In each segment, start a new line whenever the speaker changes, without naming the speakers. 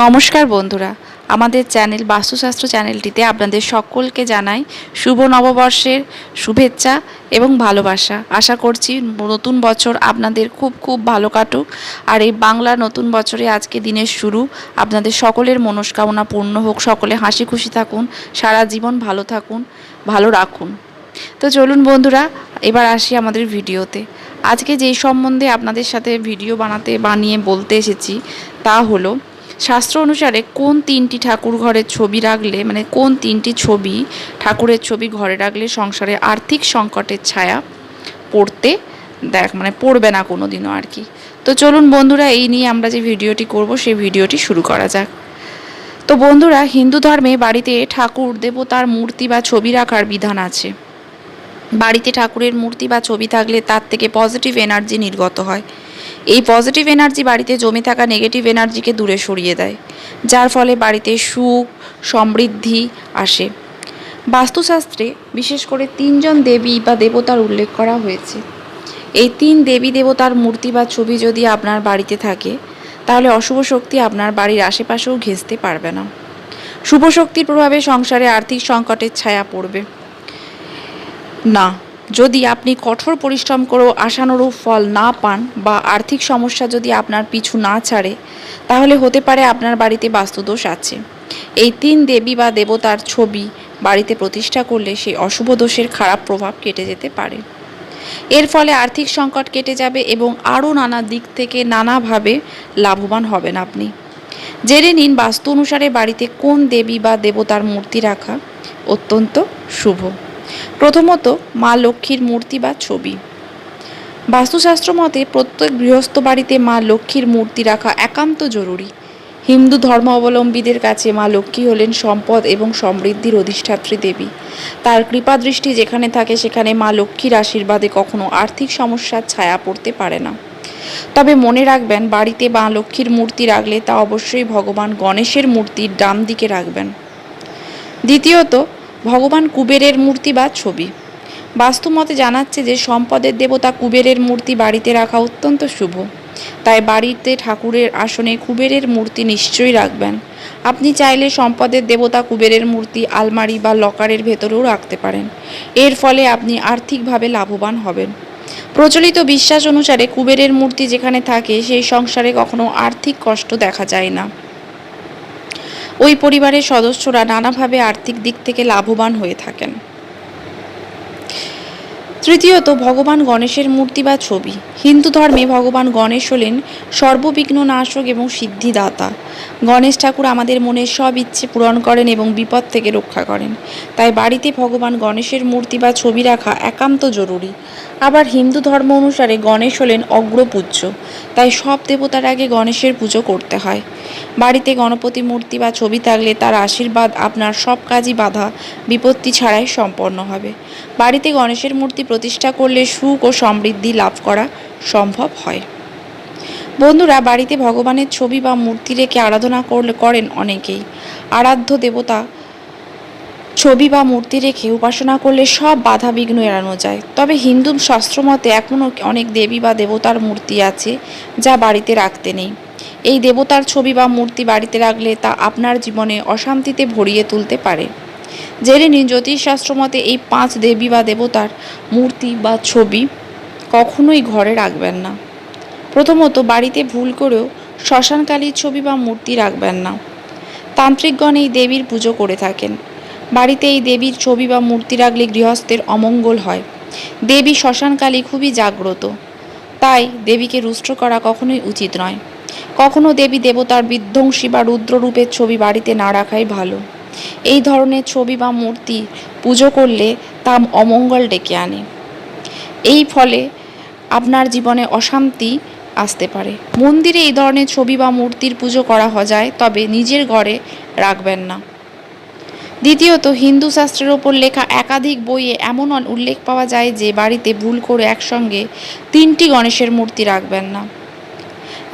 নমস্কার বন্ধুরা, আমাদের চ্যানেল বাস্তুশাস্ত্র চ্যানেলটিতে আপনাদের সকলকে জানাই শুভ নববর্ষের শুভেচ্ছা এবং ভালোবাসা। আশা করছি নতুন বছর আপনাদের খুব খুব ভালো কাটুক। আর এই বাংলা নতুন বছরে আজকে দিনের শুরু। আপনাদের সকলের মনস্কামনা পূর্ণ হোক। সকলে হাসি খুশি থাকুন, সারা জীবন ভালো থাকুন, ভালো রাখুন। তো চলুন বন্ধুরা, এবার আসি আমাদের ভিডিওতে। আজকে যেই সম্বন্ধে আপনাদের সাথে ভিডিও বানাতে, বানিয়ে বলতে এসেছি তা হলো শাস্ত্র অনুসারে কোন তিনটি ঠাকুর ঘরের ছবি রাখলে মানে কোন তিনটি ছবি ঠাকুরের ছবি ঘরে রাখলে সংসারে আর্থিক সংকটের ছায়া পড়তে দেখ মানে পড়বে না কোনো দিনও আর কি। তো চলুন বন্ধুরা, এই নিয়ে আমরা যে ভিডিওটি করব, সেই ভিডিওটি শুরু করা যাক। তো বন্ধুরা, হিন্দু ধর্মে বাড়িতে ঠাকুর দেবতার মূর্তি বা ছবি রাখার বিধান আছে। বাড়িতে ঠাকুরের মূর্তি বা ছবি থাকলে তার থেকে পজিটিভ এনার্জি নির্গত হয়। এই পজিটিভ এনার্জি বাড়িতে জমে থাকা নেগেটিভ এনার্জিকে দূরে সরিয়ে দেয়, যার ফলে বাড়িতে সুখ, সমৃদ্ধি আসে। বাস্তুশাস্ত্রে বিশেষ করে তিনজন দেবী বা দেবতার উল্লেখ করা হয়েছে। এই তিন দেবী দেবতার মূর্তি বা ছবি যদি আপনার বাড়িতে থাকে, তাহলে অশুভ শক্তি আপনার বাড়ির আশেপাশেও ঘেঁচতে পারবে না। শুভ শক্তির প্রভাবে সংসারে আর্থিক সংকটের ছায়া পড়বে। না যদি আপনি কঠোর পরিশ্রম করেও আশানুরূপ ফল না পান বা আর্থিক সমস্যা যদি আপনার পিছু না ছাড়ে, তাহলে হতে পারে আপনার বাড়িতে বাস্তুদোষ আছে। এই তিন দেবী বা দেবতার ছবি বাড়িতে প্রতিষ্ঠা করলে সেই অশুভ দোষের খারাপ প্রভাব কেটে যেতে পারে। এর ফলে আর্থিক সংকট কেটে যাবে এবং আরও নানা দিক থেকে নানাভাবে লাভবান হবেন আপনি। জেনে নিন বাস্তু অনুসারে বাড়িতে কোন দেবী বা দেবতার মূর্তি রাখা অত্যন্ত শুভ। প্রথমত মা লক্ষ্মীর মূর্তি বা ছবি। বাস্তুশাস্ত্র মতে প্রত্যেক গৃহস্থ বাড়িতে মা লক্ষ্মীর মূর্তি রাখা একান্ত জরুরি। হিন্দু ধর্ম অবলম্বীদের কাছে মা লক্ষ্মী হলেন সম্পদ এবং সমৃদ্ধির অধিষ্ঠাত্রী দেবী। তার কৃপা দৃষ্টি যেখানে থাকে সেখানে মা লক্ষ্মীর আশীর্বাদে কখনো আর্থিক সমস্যার ছায়া পড়তে পারে না। তবে মনে রাখবেন, বাড়িতে মা লক্ষ্মীর মূর্তি রাখলে তা অবশ্যই ভগবান গণেশের মূর্তির ডান দিকে রাখবেন। দ্বিতীয়ত ভগবান কুবেরের মূর্তি বা ছবি। বাস্তুমতে জানাচ্ছে যে সম্পদের দেবতা কুবেরের মূর্তি বাড়িতে রাখা অত্যন্ত শুভ। তাই বাড়িতে ঠাকুরের আসনে কুবেরের মূর্তি নিশ্চয়ই রাখবেন। আপনি চাইলে সম্পদের দেবতা কুবেরের মূর্তি, আলমারি বা লকারের ভেতরেও রাখতে পারেন। এর ফলে আপনি আর্থিকভাবে লাভবান হবেন। প্রচলিত বিশ্বাস অনুসারে কুবেরের মূর্তি যেখানে থাকে, সেই সংসারে কখনো আর্থিক কষ্ট দেখা যায় না। ওই পরিবারের সদস্যরা নানাভাবে আর্থিক দিক থেকে লাভবান হয়ে থাকেন। তৃতীয়ত ভগবান গণেশের মূর্তি বা ছবি। হিন্দু ধর্মে ভগবান গণেশ হলেন সর্ববিঘ্ন নাশক এবং সিদ্ধিদাতা। গণেশ ঠাকুর আমাদের মনের সব ইচ্ছে পূরণ করেন এবং বিপদ থেকে রক্ষা করেন। তাই বাড়িতে ভগবান গণেশের মূর্তি বা ছবি রাখা একান্ত জরুরি। আবার হিন্দু ধর্ম অনুসারে গণেশ হলেন অগ্রপূজ্য। তাই সব দেবতার আগে গণেশের পুজো করতে হয়। বাড়িতে গণপতি মূর্তি বা ছবি থাকলে তার আশীর্বাদ, আপনার সব কাজই বাধা, বিপত্তি ছাড়াই সম্পন্ন হবে। বাড়িতে গণেশের মূর্তি প্রতিষ্ঠা করলে সুখ ও সমৃদ্ধি লাভ করা সম্ভব হয়। বন্ধুরা, বাড়িতে ভগবানের ছবি বা মূর্তি রেখে আরাধনা করলে করেন অনেকেই। আরাধ্য দেবতা ছবি বা মূর্তি রেখে উপাসনা করলে সব বাধা বিঘ্ন এড়ানো যায়। তবে হিন্দু শাস্ত্রমতে এখনও অনেক দেবী বা দেবতার মূর্তি আছে যা বাড়িতে রাখতে নেই। এই দেবতার ছবি বা মূর্তি বাড়িতে রাখলে তা আপনার জীবনে অশান্তিতে ভরিয়ে তুলতে পারে। জেনে নিন জ্যোতিষশাস্ত্র মতে এই পাঁচ দেবী বা দেবতার মূর্তি বা ছবি কখনোই ঘরে রাখবেন না। প্রথমত বাড়িতে ভুল করেও শ্মশানকালীর ছবি বা মূর্তি রাখবেন না। তান্ত্রিকগণ এই দেবীর পুজো করে থাকেন। বাড়িতে এই দেবীর ছবি বা মূর্তি রাখলে গৃহস্থের অমঙ্গল হয়। দেবী শ্মশানকালী খুবই জাগ্রত। তাই দেবীকে রুষ্ট করা কখনোই উচিত নয়। কখনো দেবী দেবতার বিধ্বংসী বা রুদ্ররূপের ছবি বাড়িতে না রাখাই ভালো। এই ধরনের ছবি বা মূর্তি পুজো করলে তা অমঙ্গল ডেকে আনে। এই ফলে আপনার জীবনে অশান্তি আসতে পারে। মন্দিরে এই ধরনের ছবি বা মূর্তির পুজো করা যায়, তবে নিজের ঘরে রাখবেন না। দ্বিতীয়ত, হিন্দু শাস্ত্রের ওপর লেখা একাধিক বইয়ে এমন উল্লেখ পাওয়া যায় যে বাড়িতে ভুল করে একসঙ্গে তিনটি গণেশের মূর্তি রাখবেন না।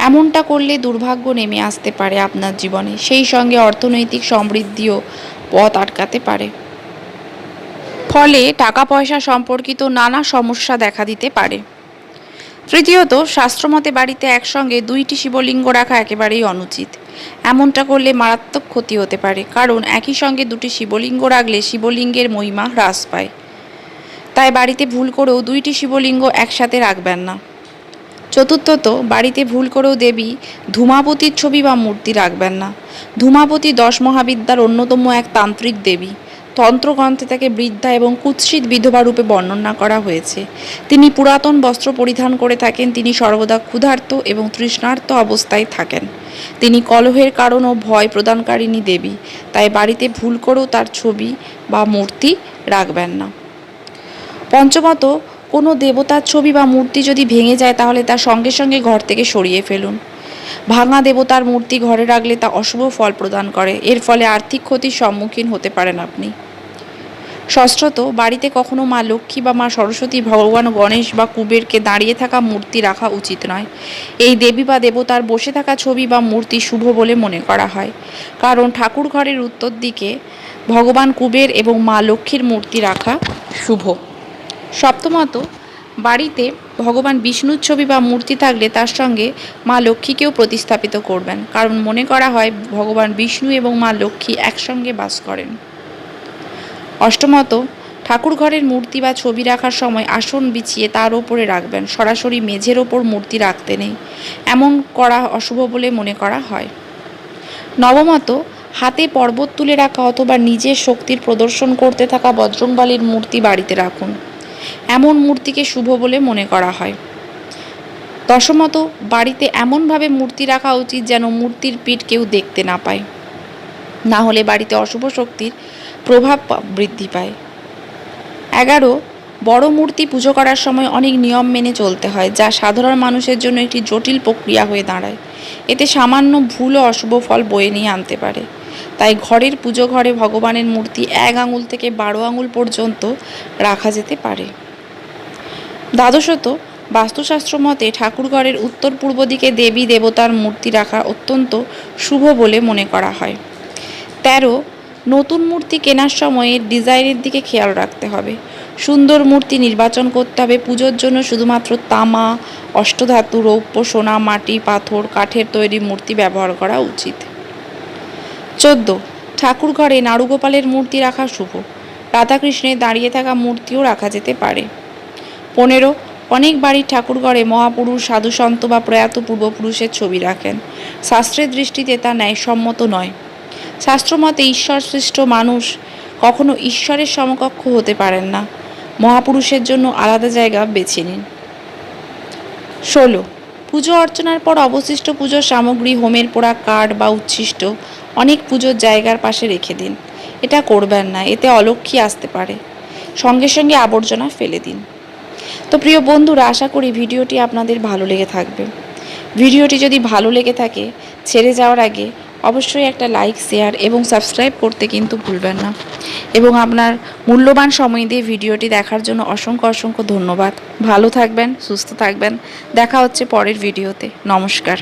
এমনটা করলে দুর্ভাগ্য নেমে আসতে পারে আপনার জীবনে। সেই সঙ্গে অর্থনৈতিক সমৃদ্ধিও পথ আটকাতে পারে। ফলে টাকা পয়সা সম্পর্কিত নানা সমস্যা দেখা দিতে পারে। তৃতীয়ত, শাস্ত্রমতে বাড়িতে একসঙ্গে দুইটি শিবলিঙ্গ রাখা একেবারেই অনুচিত। এমনটা করলে মারাত্মক ক্ষতি হতে পারে, কারণ একই সঙ্গে দুটি শিবলিঙ্গ রাখলে শিবলিঙ্গের মহিমা হ্রাস পায়। তাই বাড়িতে ভুল করেও দুইটি শিবলিঙ্গ একসাথে রাখবেন না। চতুর্থত, বাড়িতে ভুল করেও দেবী ধূমাবতীর ছবি বা মূর্তি রাখবেন না। ধূমাবতী দশ মহাবিদ্যার অন্যতম এক তান্ত্রিক দেবী। তন্ত্রগ্রন্থে তাকে বৃদ্ধা এবং কুৎসিত বিধবা রূপে বর্ণনা করা হয়েছে। তিনি পুরাতন বস্ত্র পরিধান করে থাকেন, তিনি সর্বদা ক্ষুধার্ত এবং তৃষ্ণার্ত অবস্থায় থাকেন। তিনি কলহের কারণ ও ভয় প্রদানকারিণী দেবী, তাই বাড়িতে ভুল করেও তার ছবি বা মূর্তি রাখবেন না। পঞ্চমত কোনো দেবতার ছবি বা মূর্তি যদি ভেঙে যায়, তাহলে তার সঙ্গে সঙ্গে ঘর থেকে সরিয়ে ফেলুন। ভাঙা দেবতার মূর্তি ঘরে রাখলে তা অশুভ ফল প্রদান করে। এর ফলে আর্থিক ক্ষতির সম্মুখীন হতে পারেন আপনি। ষষ্ঠত, বাড়িতে কখনো মা লক্ষ্মী বা মা সরস্বতী, ভগবান গণেশ বা কুবেরকে দাঁড়িয়ে থাকা মূর্তি রাখা উচিত নয়। এই দেবী বা দেবতার বসে থাকা ছবি বা মূর্তি শুভ বলে মনে করা হয়। কারণ ঠাকুর ঘরের উত্তর দিকে ভগবান কুবের এবং মা লক্ষ্মীর মূর্তি রাখা শুভ। সপ্তমত, বাড়িতে ভগবান বিষ্ণুর ছবি বা মূর্তি থাকলে তার সঙ্গে মা লক্ষ্মীকেও প্রতিস্থাপিত করবেন। কারণ মনে করা হয়, ভগবান বিষ্ণু এবং মা লক্ষ্মী একসঙ্গে বাস করেন। অষ্টমত ঠাকুর ঘরের মূর্তি বা ছবি রাখার সময় আসন বিছিয়ে তার ওপরে রাখবেন। সরাসরি মেঝের ওপর মূর্তি রাখতে নেই। এমন করা অশুভ বলে মনে করা হয়। নবমত, হাতে পর্বত তুলে রাখা অথবা নিজের শক্তির প্রদর্শন করতে থাকা বজরংবালির মূর্তি বাড়িতে রাখুন। এমন মূর্তিকে শুভ বলে মনে করা হয়। দশমত, বাড়িতে এমনভাবে মূর্তি রাখা উচিত যেন মূর্তির পিঠ কেউ দেখতে না পায়। না হলে বাড়িতে অশুভ শক্তির প্রভাব বৃদ্ধি পায়। এগারো, বড় মূর্তি পুজো করার সময় অনেক নিয়ম মেনে চলতে হয়, যা সাধারণ মানুষের জন্য একটি জটিল প্রক্রিয়া হয়ে দাঁড়ায়। এতে সামান্য ভুল ও অশুভ ফল বয়ে নিয়ে আনতে পারে। তাই ঘরের পুজো ঘরে ভগবানের মূর্তি এক আঙুল থেকে বারো আঙুল পর্যন্ত রাখা যেতে পারে। দ্বাদশত, বাস্তুশাস্ত্র মতে ঠাকুরঘরের উত্তর পূর্ব দিকে দেবী দেবতার মূর্তি রাখা অত্যন্ত শুভ বলে মনে করা হয়। তেরো, নতুন মূর্তি কেনার সময় ডিজাইনের দিকে খেয়াল রাখতে হবে। সুন্দর মূর্তি নির্বাচন করতে হবে পুজোর জন্য শুধুমাত্র তামা, অষ্টধাতু, রৌপ্য, সোনা, মাটি, পাথর, কাঠের তৈরি মূর্তি ব্যবহার করা উচিত। চোদ্দ। ঠাকুর ঘরে নাড়ুগোপালের মূর্তি রাখা শুভ। রাধাকৃষ্ণের দাঁড়িয়ে থাকা মূর্তিও রাখা যেতে পারে। পনেরো। অনেক বাড়ির ঠাকুরঘরে মহাপুরুষ, সাধুসন্ত বা প্রয়াত পূর্বপুরুষের ছবি রাখেন। শাস্ত্রের দৃষ্টিতে তা ন্যায়সম্মত নয়। শাস্ত্রমতে ঈশ্বর সৃষ্ট মানুষ কখনো ঈশ্বরের সমকক্ষ হতে পারেন না। মহাপুরুষের জন্য আলাদা জায়গা বেছে নিন। ষোলো। পুজো অর্চনার পর অবশিষ্ট পুজোর সামগ্রী, হোমের পোড়া কাঠ বা উচ্ছিষ্ট অনেক পুজোর জায়গার পাশে রেখে দিন। এটা করবেন না, এতে অলক্ষী আসতে পারে। সঙ্গে সঙ্গে আবর্জনা ফেলে দিন। তো প্রিয় বন্ধুরা, আশা করি ভিডিওটি আপনাদের ভালো লেগে থাকবে। ভিডিওটি যদি ভালো লেগে থাকে, ছেড়ে যাওয়ার আগে অবশ্যই একটা লাইক শেয়ার এবং সাবস্ক্রাইব করতে কিন্তু ভুলবেন না। এবং আপনার মূল্যবান সময় দিয়ে ভিডিওটি দেখার জন্য অসংখ্য অসংখ্য ধন্যবাদ। ভালো থাকবেন, সুস্থ থাকবেন। দেখা হচ্ছে পরের ভিডিওতে। নমস্কার।